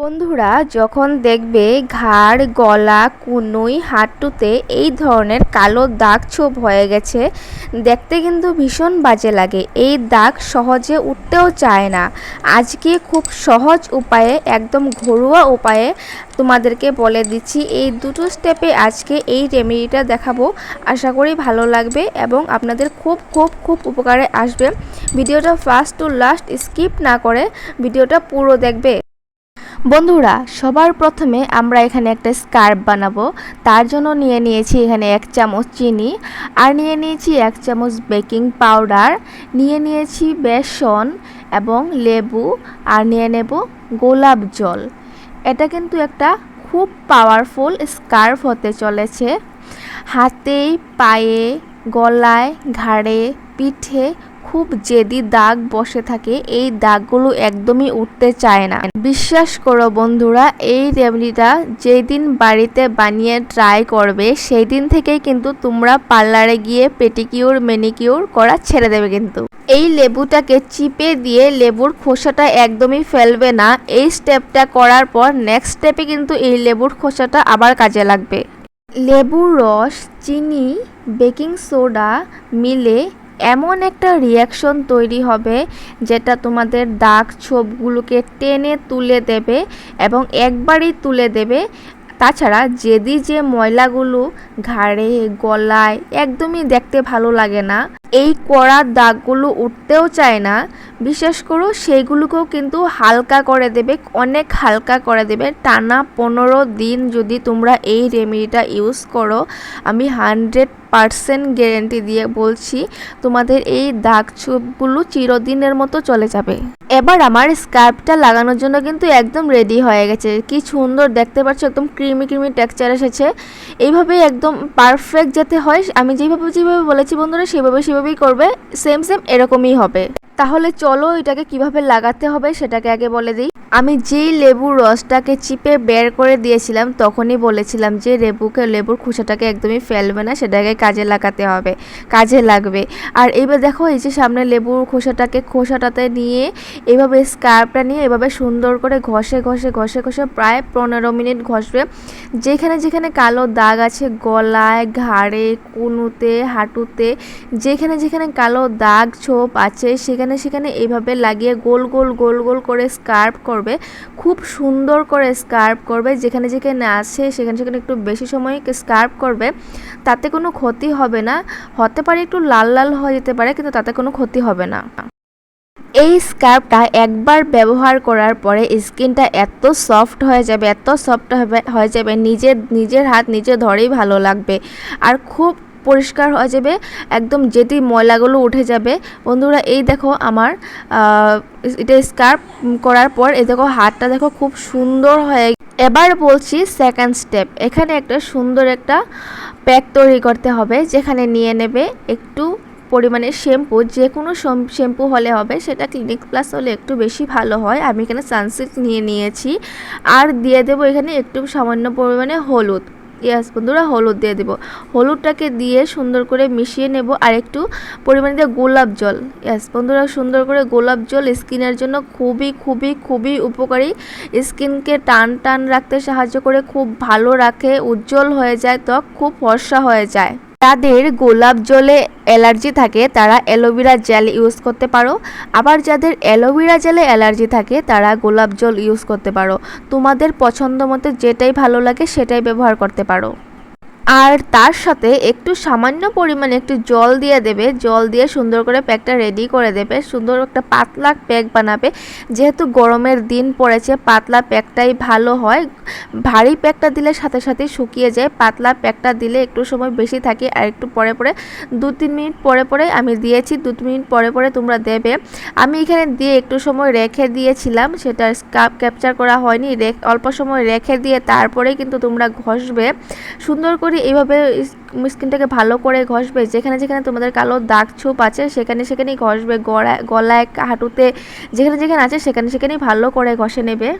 বন্ধুরা, যখন দেখবে ঘাড়, গলা, কুনুই, হাঁটুতে এই ধরনের কালো দাগ ছোপ হয়ে গেছে, দেখতে কিন্তু ভীষণ বাজে লাগে। এই দাগ সহজে উঠতেও চায় না। আজকে খুব সহজ উপায়ে, একদম ঘরোয়া উপায়ে তোমাদেরকে বলে দিচ্ছি, এই দুটো স্টেপে আজকে এই রেমেডিটা দেখাবো। আশা করি ভালো লাগবে এবং আপনাদের খুব খুব খুব উপকারে আসবে। ভিডিওটা ফার্স্ট টু লাস্ট স্কিপ না করে ভিডিওটা পুরো দেখবে। বন্ধুরা, সবার প্রথমে আমরা এখানে একটা স্কার্ফ বানাবো। তার জন্য নিয়ে নিয়েছি এখানে এক চামচ চিনি, আর নিয়ে নিয়েছি এক চামচ বেকিং পাউডার, নিয়ে নিয়েছি বেসন এবং লেবু, আর নিয়ে নেব গোলাপ জল। এটা কিন্তু একটা খুব পাওয়ারফুল স্কার্ফ হতে চলেছে। হাতে, পায়ে, গলায়, ঘাড়ে, পিঠে খুব জেদি দাগ বসে থাকে, এই দাগগুলো একদমই উঠতে চায় না। বিশ্বাস করো বন্ধুরা, এই রেমেডিটা যেই দিন বাড়িতে বানিয়ে ট্রাই করবে সেই দিন থেকেই কিন্তু তোমরা পার্লারে গিয়ে পেটিকিউর মেনিকিউর করা ছেড়ে দেবে কিন্তু। এই লেবুটাকে চিপে দিয়ে লেবুর খোসাটা একদমই ফেলবে না। এই স্টেপটা করার পর নেক্সট স্টেপে কিন্তু এই লেবুর খোসাটা আবার কাজে লাগবে। লেবুর রস, চিনি বেকিং সোডা মিলে এমন একটা রিয়াকশন তৈরি হবে যেটা তোমাদের দাগ ছোপগুলোকে টেনে তুলে দেবে এবং একবারই তুলে দেবে। তাছাড়া যেদি যে ময়লাগুলো ঘাড়ে, গলায় একদমই দেখতে ভালো লাগে না। এই কড়া দাগগুলো উঠতেও চায় না। বিশেষ করে সেইগুলোকেও কিন্তু হালকা করে দেবে, অনেক হালকা করে দেবে। টানা পনেরো দিন যদি তোমরা এই রেমেডিটা ইউজ করো, আমি হান্ড্রেড পারসেন্ট গ্যারেন্টি দিয়ে বলছি, তোমাদের এই দাগ ছোপগুলো চিরদিনের মতো চলে যাবে। এবার আমার স্কার্ফটা লাগানোর জন্য কিন্তু একদম রেডি হয়ে গেছে। কি সুন্দর দেখতে পাচ্ছ, একদম ক্রিমি ক্রিমি টেক্সচার এসেছে। এইভাবেই একদম পারফেক্ট যাতে হয়, আমি যেভাবে যেভাবে বলেছি বন্ধুরা সেভাবে সেভাবেই করবে সেম সেম এরকমই হবে। তাহলে চলো এটাকে কীভাবে লাগাতে হবে সেটাকে আগে বলে দিই। আমি যেই লেবুর রসটাকে চিপে বের করে দিয়েছিলাম, তখনই বলেছিলাম যে লেবুকে, লেবুর খোসাটাকে একদমই ফেলবে না, সেটাকে কাজে লাগাতে হবে, কাজে লাগবে। আর এইবার দেখো, এই যে সামনে লেবুর খোসাটাকে, খোসাটাতে নিয়ে এভাবে স্কার্পটা নিয়ে এভাবে সুন্দর করে ঘষে ঘষে ঘষে ঘষে প্রায় পনেরো মিনিট ঘষবে। যেখানে যেখানে কালো দাগ আছে, গলায়, ঘাড়ে, কুনুতে, হাঁটুতে, যেখানে যেখানে কালো দাগ ছোপ আছে, সেখানে সেখানে এইভাবে লাগিয়ে গোল গোল গোল গোল করে স্কার্প করবে। খুব সুন্দর করে স্কার্প করবে। যেখানে যেখানে আছে, সেখানে সেখানে একটু বেশি সময় স্কার্প করবে। তাতে কোনো ক্ষতি হবে না। হতে পারে একটু লাল লাল হয়ে যেতে পারে, কিন্তু তাতে কোনো ক্ষতি হবে না। এই স্কার্ফটা একবার ব্যবহার করার পরে স্কিনটা এত সফট হয়ে যাবে, এত সফট হয়ে যাবে। নিজের নিজের হাত নিজে ধরেই ভালো লাগবে। আর খুব পরিষ্কার হয়ে যাবে, একদম যেটি ময়লাগুলো উঠে যাবে। বন্ধুরা, এই দেখো আমার এটা স্কার্প করার পর, এই দেখো হাতটা দেখো খুব সুন্দর হয়ে এবার বলছি সেকেন্ড স্টেপ এখানে একটা সুন্দর একটা প্যাক তৈরি করতে হবে, যেখানে নিয়ে নেবে একটু পরিমাণে শ্যাম্পু যে কোনো শ্যাম্পু হলে হবে, সেটা ক্লিনিক প্লাস হলে একটু বেশি ভালো হয়। আমি এখানে সানসিল্ক নিয়ে নিয়েছি। আর দিয়ে দেবো এখানে একটু সামান্য পরিমাণে হলুদ। ইয়াস বন্ধুরা, হলুদ দিয়ে দেবো। হলুদটাকে দিয়ে সুন্দর করে মিশিয়ে নেব আর একটু পরিমাণে দিয়ে গোলাপ জল। ইয়াস বন্ধুরা, সুন্দর করে গোলাপ জল স্কিনের জন্য খুবই খুবই খুবই উপকারী। স্কিনকে টান টান রাখতে সাহায্য করে, খুব ভালো রাখে, উজ্জ্বল হয়ে যায় ত্বক, খুব ফর্সা হয়ে যায়। যাদের গোলাপ জলে অ্যালার্জি থাকে, তারা অ্যালোভেরা জেল ইউজ করতে পারো। আবার যাদের অ্যালোভেরা জেলে অ্যালার্জি থাকে, তারা গোলাপ জল ইউজ করতে পারো। তোমাদের পছন্দ মতো যেটাই ভালো লাগে, সেটাই ব্যবহার করতে পারো। আর তার সাথে একটু সামান্য পরিমাণে একটু জল দিয়ে দেবে। জল দিয়ে সুন্দর করে প্যাকটা রেডি করে দেবে। সুন্দর একটা পাতলা প্যাক বানাবে। যেহেতু গরমের দিন পড়েছে, পাতলা প্যাকটাই ভালো হয়। ভারী প্যাকটা দিলে সাথে সাথে শুকিয়ে যায়। পাতলা প্যাকটা দিলে একটু সময় বেশি থাকে। আর একটু পরে পরে দু তিন মিনিট পরে পরে আমি দিয়েছি। দু তিন মিনিট পরে পরে তোমরা দেবে। আমি এখানে দিয়ে একটু সময় রেখে দিয়েছিলাম। সেটা স্কাপ ক্যাপচার করা হয়নি। অল্প সময় রেখে দিয়ে তারপরে কিন্তু তোমরা ঘষবে। সুন্দর করে করে এইভাবে স্কিনটাকে ভালো করে ঘষবে। যেখানে যেখানে তোমাদের কালো দাগ ছোপ আছে, সেখানে সেখানেই ঘষবে। গড়ায় গলায়, হাঁটুতে যেখানে যেখানে আছে, সেখানে সেখানেই ভালো করে ঘষে নেবে।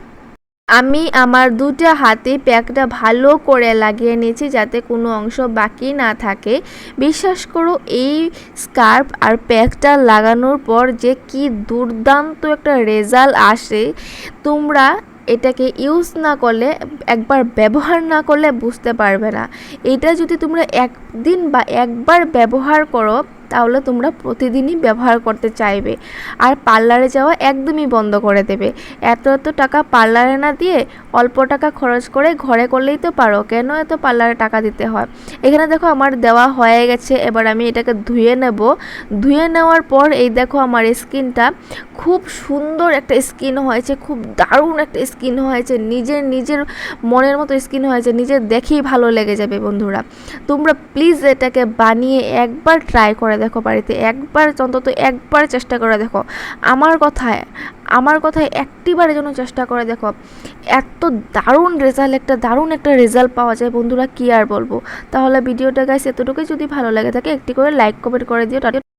আমি আমার দুটা হাতে প্যাকটা ভালো করে লাগিয়ে নিয়েছি যাতে কোনো অংশ বাকি না থাকে। বিশ্বাস করো, এই স্কার্ফ আর প্যাকটা লাগানোর পর যে কি দুর্দান্ত একটা রেজাল্ট আসে। তোমরা এটাকে ইউজ না করলে একবার ব্যবহার না করলে বুঝতে পারবে না। এটা যদি তোমরা একদিন বা একবার ব্যবহার করো, তাহলে তোমরা প্রতিদিনই ব্যবহার করতে চাইবে। আর পার্লারে যাওয়া একদমই বন্ধ করে দেবে। এত এত টাকা পার্লারে না দিয়ে অল্প টাকা খরচ করে ঘরে করলেই তো পারো, কেন এত পার্লারে টাকা দিতে হয়? এখানে দেখো আমার দেওয়া হয়ে গেছে, এবার আমি এটাকে ধুয়ে নেব। ধুয়ে নেওয়ার পর এই দেখো আমার স্কিনটা খুব সুন্দর একটা স্কিন হয়েছে, খুব দারুণ একটা স্কিন হয়েছে, নিজের নিজের মনের মতো স্কিন হয়েছে, নিজের দেখেই ভালো লেগে যাবে বন্ধুরা। তোমরা প্লিজ এটাকে বানিয়ে একবার ট্রাই করে দেখো বাড়িতে। একবার অন্তত একবার চেষ্টা করে দেখো। আমার কথায় আমার কথায় একটিবারের জন্য চেষ্টা করে দেখো। এত দারুণ রেজাল্ট একটা দারুণ একটা রেজাল্ট পাওয়া যায়। বন্ধুরা, কি আর বলব? তাহলে ভিডিওটা গাইস এতটুকুই। যদি ভালো লাগে থাকে, একটি করে লাইক কমেন্ট করে দিও।